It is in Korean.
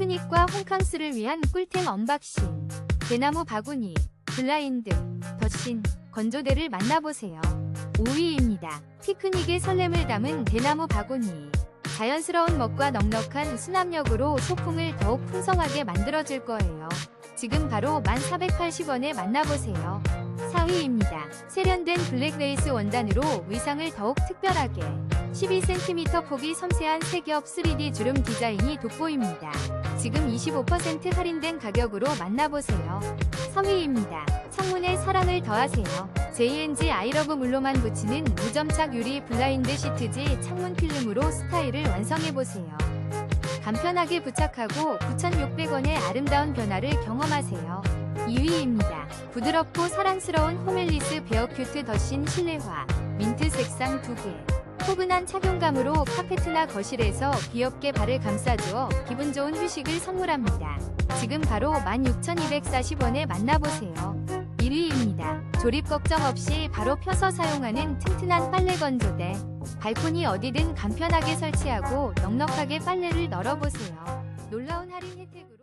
피크닉과 홈캉스를 위한 꿀템 언박싱. 대나무 바구니, 블라인드, 덧신, 건조대를 만나보세요. 5위입니다. 피크닉의 설렘을 담은 대나무 바구니. 자연스러운 멋과 넉넉한 수납력으로 소풍을 더욱 풍성하게 만들어줄 거예요. 지금 바로 1480원에 만나보세요. 4위입니다. 세련된 블랙레이스 원단으로 의상을 더욱 특별하게 12cm 폭이 섬세한 색엽 3D 주름 디자인이 돋보입니다. 지금 25% 할인된 가격으로 만나보세요. 3위입니다. 창문에 사랑을 더하세요. JNG 아이러브 물로만 붙이는 무점착 유리 블라인드 시트지 창문 필름으로 스타일을 완성해보세요. 간편하게 부착하고 9,600원의 아름다운 변화를 경험하세요. 2위입니다. 부드럽고 사랑스러운 호멜리스 베어 큐트 더신 실내화 민트 색상 2개 포근한 착용감으로 카페트나 거실에서 귀엽게 발을 감싸주어 기분 좋은 휴식을 선물합니다. 지금 바로 16,240원에 만나보세요. 1위입니다. 조립 걱정 없이 바로 펴서 사용하는 튼튼한 빨래 건조대. 발코니 어디든 간편하게 설치하고 넉넉하게 빨래를 널어보세요. 놀라운 할인 혜택으로